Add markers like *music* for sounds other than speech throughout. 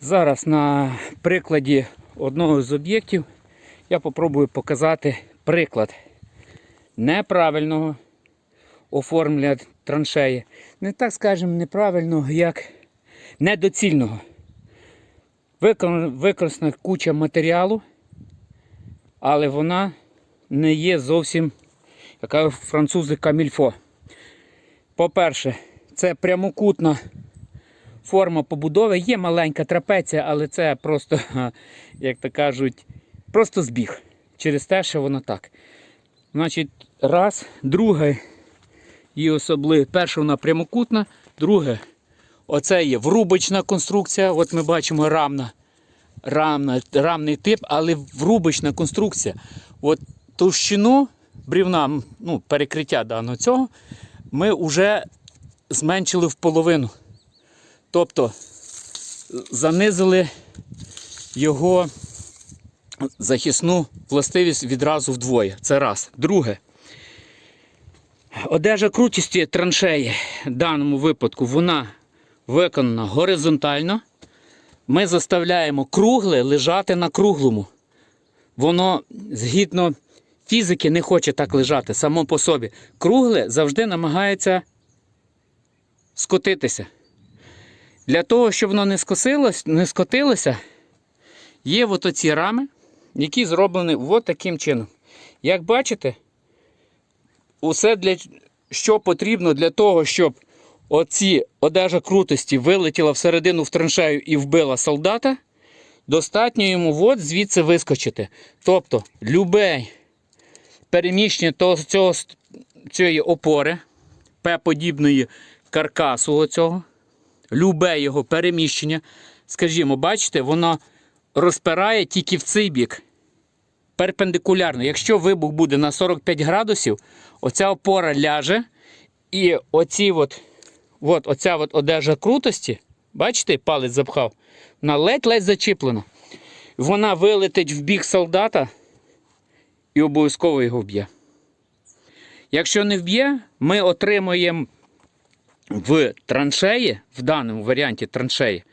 Зараз на прикладі одного з об'єктів я попробую показати приклад неправильного оформлення траншеї. Не так скажемо неправильного, як недоцільного. Використана куча матеріалу, але вона не є зовсім, як французи, камільфо. По-перше, це прямокутна форма побудови. Є маленька трапеція, але це просто, як то кажуть, просто збіг. Через те, що воно так. Значить, раз, друге, її особливо. Перша вона прямокутна, друге, оце є врубочна конструкція. От ми бачимо рамна, рамна, рамний тип, але врубочна конструкція. От товщину брівна, ну, перекриття даного цього, ми вже зменшили в половину. Тобто занизили його захисну властивість відразу вдвоє. Це раз. Друге. Одежа крутісті траншеї в даному випадку вона виконана горизонтально. Ми заставляємо кругле лежати на круглому. Воно згідно фізики не хоче так лежати само по собі. Кругле завжди намагається скотитися. Для того, щоб воно не скосилось, не скотилося, є от оці рами, які зроблені от таким чином. Як бачите, усе для що потрібно для того, щоб оці одежа крутості вилетіла всередину в траншею і вбила солдата, достатньо йому от звідси вискочити. Тобто, любе переміщення того, цього, цієї опори, П-подібної каркасу оцього, любе його переміщення, скажімо, бачите, воно розпирає тільки в цей бік. Перпендикулярно. Якщо вибух буде на 45 градусів, оця опора ляже, і оці от, от, оця от одежа крутості, бачите, палець запхав, вона ледь-ледь зачіплена. Вона вилетить в бік солдата і обов'язково його вб'є. Якщо не вб'є, ми отримуємо в траншеї, в даному варіанті траншеї,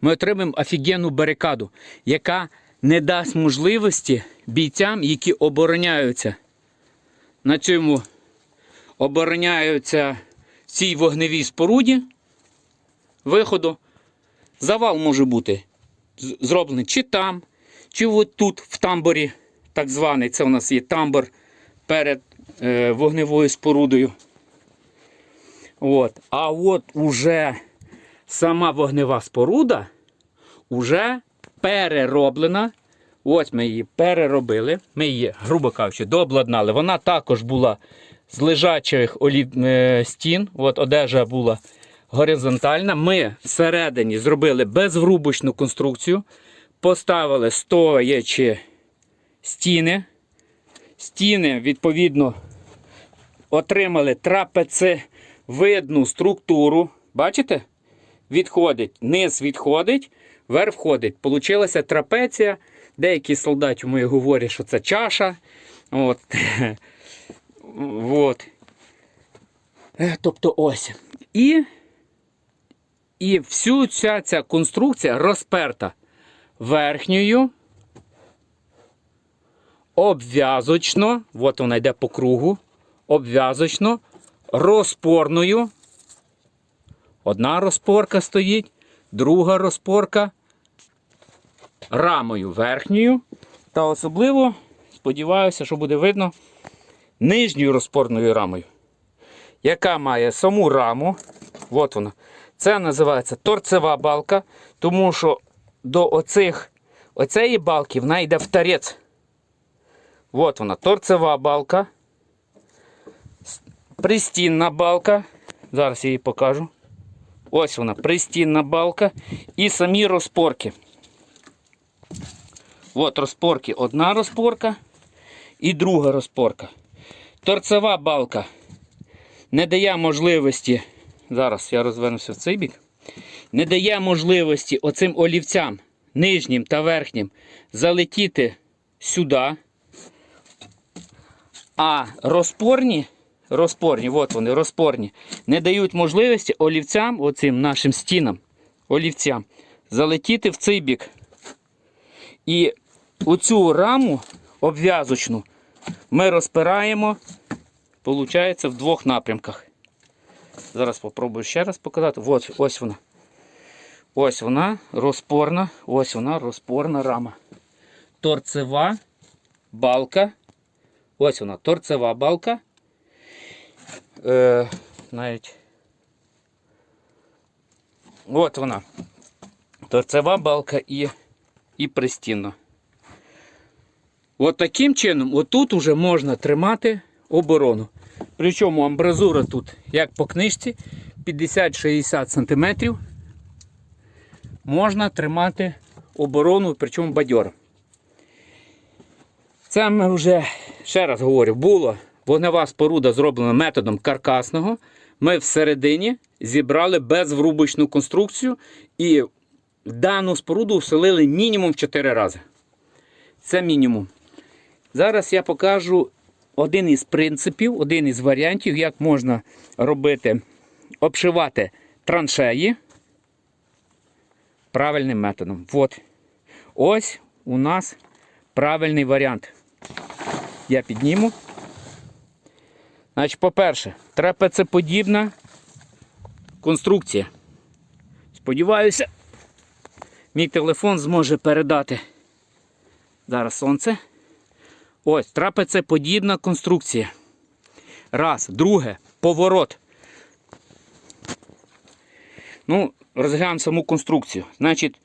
ми отримаємо офігенну барикаду, яка не дасть можливості бійцям, які обороняються на цьому обороняються цій вогневій споруді виходу. Завал може бути зроблений чи там, чи от тут, в тамборі, так званий. Це у нас є тамбор перед е, вогневою спорудою. От. А от уже сама вогнева споруда уже перероблена. Ось ми її переробили. Ми її, грубо кажучи, дообладнали. Вона також була з лежачих олів... е, стін. От одежа була горизонтальна. Ми всередині зробили безврубочну конструкцію. Поставили стоячі стіни. Стіни, відповідно, отримали трапецевидну структуру. Бачите? Відходить, низ відходить, верх входить. Получилася трапеція. Деякі солдати мої говорять, що це чаша. От. *laughs* От. Е, Тобто ось. І, і всю ця, ця конструкція розперта верхньою, обв'язочно, от вона йде по кругу, обв'язочно, розпорною. Одна розпорка стоїть, друга розпорка рамою верхньою. Та особливо, сподіваюся, що буде видно нижньою розпорною рамою, яка має саму раму. От вона. Це називається торцева балка, тому що до оцих, оцеї балки вона йде в тарець. От вона, торцева балка. Пристінна балка. Зараз я її покажу. Ось вона, пристінна балка і самі розпорки. От розпорки. Одна розпорка і друга розпорка. Торцева балка не дає можливості. Зараз я розвернуся в цей бік. Не дає можливості оцим олівцям, нижнім та верхнім, залетіти сюди. А розпорні, розпорні, от вони, розпорні, не дають можливості олівцям, оцим нашим стінам, олівцям, залетіти в цей бік. І оцю раму обв'язочну ми розпираємо, виходить, в двох напрямках. Зараз спробую ще раз показати. Ось, ось вона. Ось вона розпорна, ось вона розпорна рама. Торцева балка. Ось вона, торцева балка. Е, навіть. От вона. Торцева балка і, і пристінно. От таким чином, отут уже можна тримати оборону. Причому амбразура тут, як по книжці, 50-60 см. Можна тримати оборону, причому бадьор. Це ми вже, ще раз говорю, було вогнева споруда зроблена методом каркасного. Ми всередині зібрали безврубочну конструкцію і дану споруду вселили мінімум в 4 рази. Це мінімум. Зараз я покажу один із принципів, один із варіантів, як можна робити, обшивати траншеї правильним методом. От. Ось у нас правильний варіант. Я підніму. Значить, по-перше, трапецеподібна конструкція. Сподіваюся, мій телефон зможе передати. Зараз сонце. Ось, трапецеподібна конструкція. Раз. Друге, поворот. Ну, розглянемо саму конструкцію. Значить,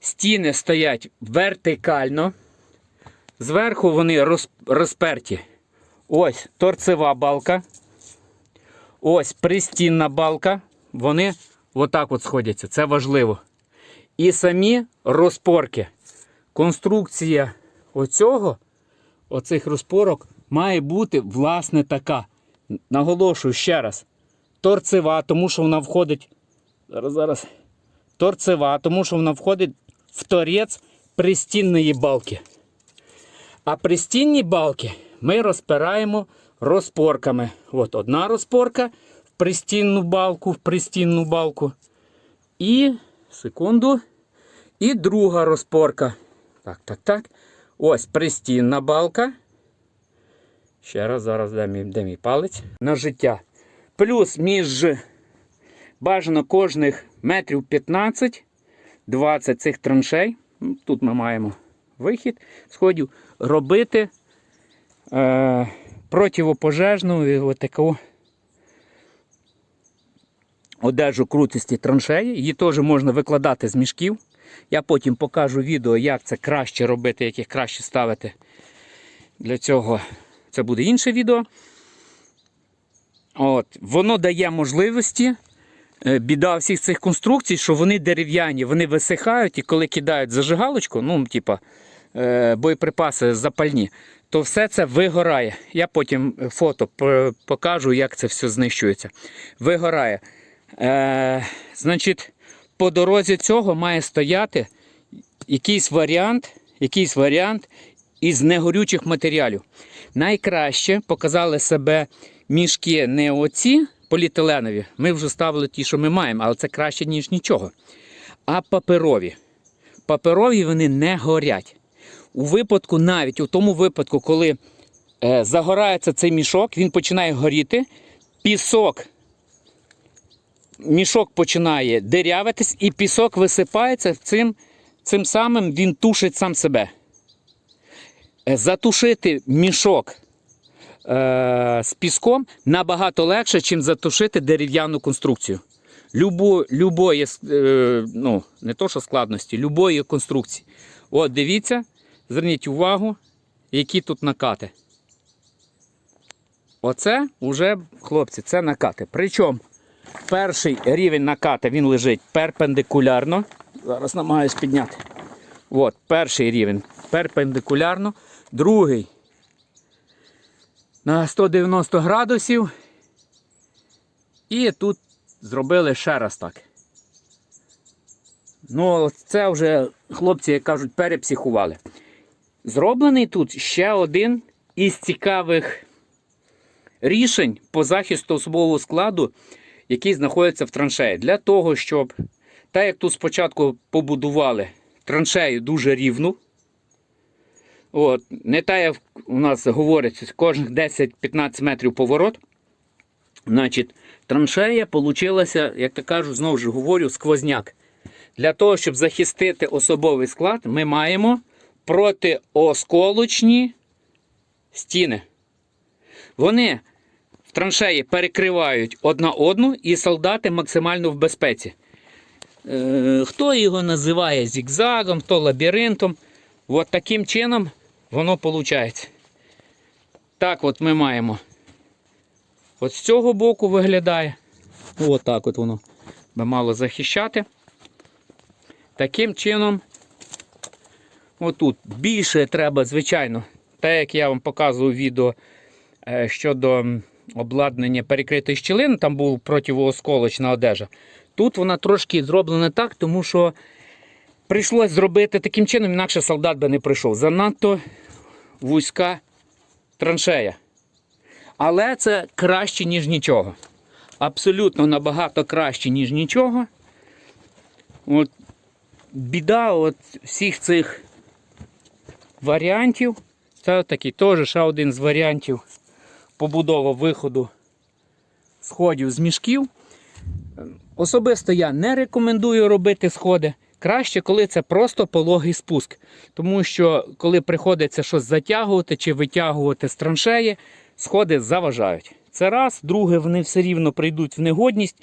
стіни стоять вертикально. Зверху вони розперті. Ось торцева балка. Ось пристінна балка. Вони отак от сходяться. Це важливо. І самі розпорки. Конструкція оцього, оцих розпорок, має бути власне така. Наголошую ще раз. Торцева, тому що вона входить. Зараз, зараз. Торцева, тому що вона входить в торець пристінної балки. А пристінні балки ми розпираємо розпорками. От одна розпорка в пристінну балку, в пристінну балку. І, секунду, і друга розпорка. Так, так, так. Ось пристінна балка. Ще раз, зараз де мій, де мій палець. На життя. Плюс між бажано кожних метрів 15-20 цих траншей. ну, Тут ми маємо вихід сходів, робити е, противопожежну і отаку одежу крутості траншеї. Її теж можна викладати з мішків. Я потім покажу відео, як це краще робити, як їх краще ставити. Для цього це буде інше відео. От, Воно дає можливості. Е, Біда всіх цих конструкцій, що вони дерев'яні, вони висихають і коли кидають зажигалочку, ну, типа боєприпаси запальні, то все це вигорає. Я потім фото покажу, як це все знищується. Вигорає. Е, значить, по дорозі цього має стояти якийсь варіант, якийсь варіант із негорючих матеріалів. Найкраще показали себе мішки не оці поліетиленові. Ми вже ставили ті, що ми маємо, але це краще, ніж нічого. А паперові. Паперові вони не горять. У випадку, навіть у тому випадку, коли е, загорається цей мішок, він починає горіти, пісок. Мішок починає дирявитись, і пісок висипається цим, цим самим він тушить сам себе. Е, Затушити мішок е, з піском набагато легше, ніж затушити дерев'яну конструкцію. Любо, любої, е, ну, не то що складності, любої конструкції. От дивіться, зверніть увагу, які тут накати. Оце вже, хлопці, це накати. Причому перший рівень наката він лежить перпендикулярно. Зараз намагаюсь підняти. От, перший рівень перпендикулярно, другий на 190 градусів. І тут зробили ще раз так. Ну, це вже хлопці, як кажуть, перепсихували. Зроблений тут ще один із цікавих рішень по захисту особового складу, який знаходиться в траншеї. Для того, щоб Так як тут спочатку побудували траншею дуже рівну. От, не так, як у нас говориться, кожних 10-15 метрів поворот. Значить, траншея получилася, як то кажуть, знову ж говорю, сквозняк. Для того, щоб захистити особовий склад, ми маємо протиосколочні стіни. Вони в траншеї перекривають одна одну і солдати максимально в безпеці. Е, хто його називає зігзагом, хто лабіринтом. От таким чином воно виходить. Так от ми маємо. От з цього боку виглядає. От так от воно би мало захищати. Таким чином, отут більше треба, звичайно, так як я вам показував відео е, щодо обладнання перекритої щілини, там була противоосколочна одежа. Тут вона трошки зроблена так, тому що прийшлось зробити таким чином, інакше солдат би не прийшов. Занадто вузька траншея. Але це краще, ніж нічого. Абсолютно набагато краще, ніж нічого. От біда от всіх цих варіантів. Це такий теж ще один з варіантів побудови виходу сходів з мішків. Особисто я не рекомендую робити сходи. Краще, коли це просто пологий спуск. Тому що, коли приходиться щось затягувати чи витягувати з траншеї, сходи заважають. Це раз, друге, вони все рівно прийдуть в негодність,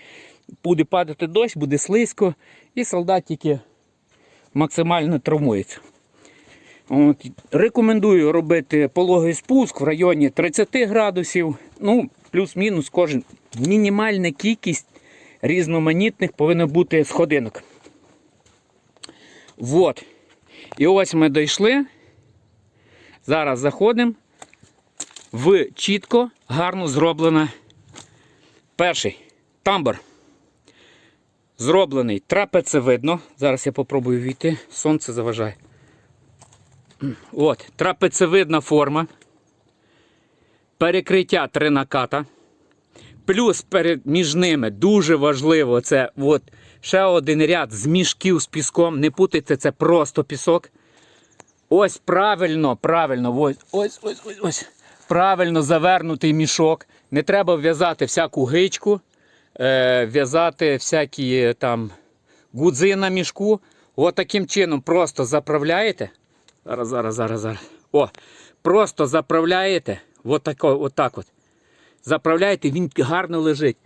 буде падати дощ, буде слизько, і солдат тільки максимально травмується. От, рекомендую робити пологий спуск в районі 30 градусів. Ну, плюс-мінус кожен. Мінімальна кількість різноманітних повинна бути сходинок. Вот. І ось ми дійшли. Зараз заходимо в чітко, гарно зроблена перший тамбур. Зроблений трапецевидно. Зараз я попробую війти. Сонце заважає. От, трапецевидна форма. Перекриття три наката. Плюс перед, між ними дуже важливо це от, ще один ряд з мішків з піском. Не путайте, це просто пісок. Ось правильно, правильно, ось, ось, ось, ось, ось. Правильно завернутий мішок. Не треба в'язати всяку гичку, е, в'язати всякі е, там гудзи на мішку. От таким чином просто заправляєте. Зараз, зараз, зараз, зараз. О, просто заправляєте. От, тако, от. Заправляєте, він гарно лежить.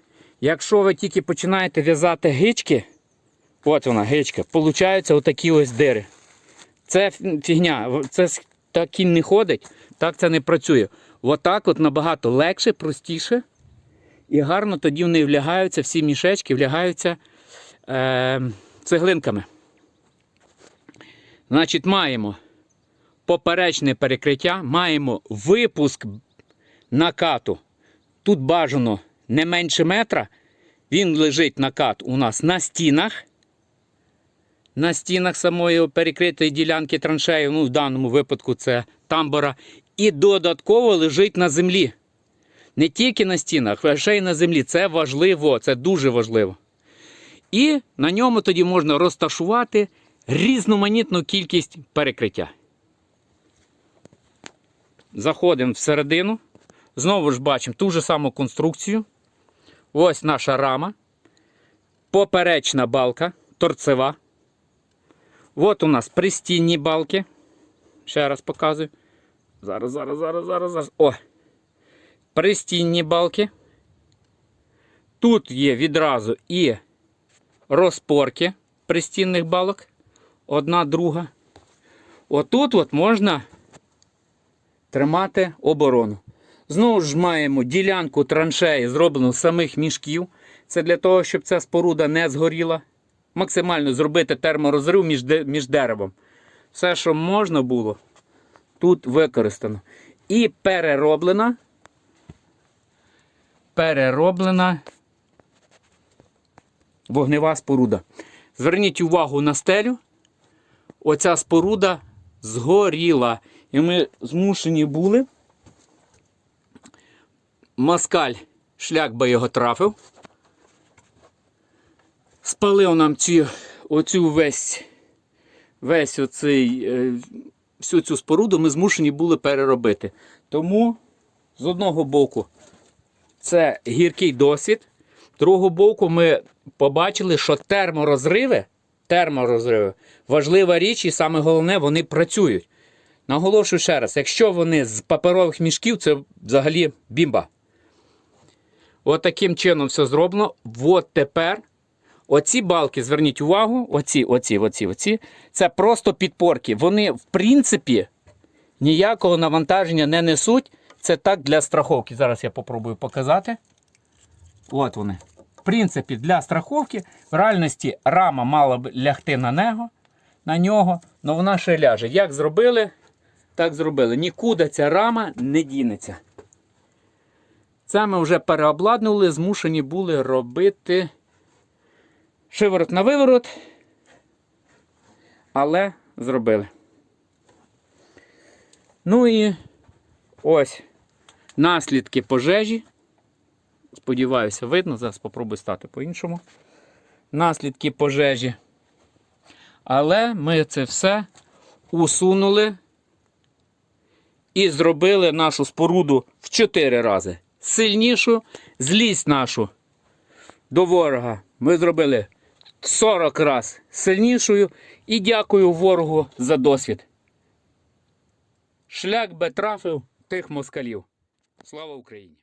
Якщо ви тільки починаєте в'язати гички, от вона гичка, получаються отакі ось дири. Це фігня, це так кінь не ходить, так це не працює. Отак от набагато легше, простіше. І гарно тоді вони влягаються, всі мішечки влягаються е, цеглинками. Значить, маємо поперечне перекриття, маємо випуск накату. Тут бажано не менше метра. Він лежить накат у нас на стінах. На стінах самої перекритої ділянки траншеї, ну в даному випадку це тамбора. І додатково лежить на землі. Не тільки на стінах, а ще й на землі. Це важливо, це дуже важливо. І на ньому тоді можна розташувати різноманітну кількість перекриття. Заходимо всередину. Знову ж бачимо ту ж саму конструкцію. Ось наша рама. Поперечна балка, торцева. От у нас пристінні балки. Ще раз показую. Зараз, зараз, зараз, зараз, зараз. О! Пристінні балки. Тут є відразу і розпорки пристінних балок. Одна, друга. Отут от можна тримати оборону. Знову ж маємо ділянку траншеї, зроблену з самих мішків. Це для того, щоб ця споруда не згоріла. Максимально зробити терморозрив між, між деревом. Все, що можна було, тут використано. І перероблена. Перероблена вогнева споруда. Зверніть увагу на стелю. Оця споруда згоріла. І ми змушені були. Москаль, шлях би його трафив. Спалив нам ці оцю весь, весь оцей, е, всю цю споруду ми змушені були переробити. Тому з одного боку це гіркий досвід, з другого боку ми побачили, що терморозриви, терморозриви важлива річ, і саме головне, вони працюють. Наголошую ще раз, якщо вони з паперових мішків, це взагалі бімба. От таким чином все зроблено. От тепер оці балки, зверніть увагу, оці, оці, оці, оці, це просто підпорки. Вони, в принципі, ніякого навантаження не несуть. Це так для страховки. Зараз я попробую показати. От вони. В принципі, для страховки в реальності рама мала б лягти на нього, на нього, але вона ще ляже. Як зробили, так зробили. Нікуди ця рама не дінеться. Це ми вже переобладнували, змушені були робити шиворот на виворот, але зробили. Ну і ось наслідки пожежі. Сподіваюся, видно. Зараз спробую стати по-іншому. Наслідки пожежі. Але ми це все усунули і зробили нашу споруду в 4 рази сильнішу. Злість нашу до ворога ми зробили 40 раз сильнішою. І дякую ворогу за досвід. Шлях би трафив тих москалів. Слава Україні!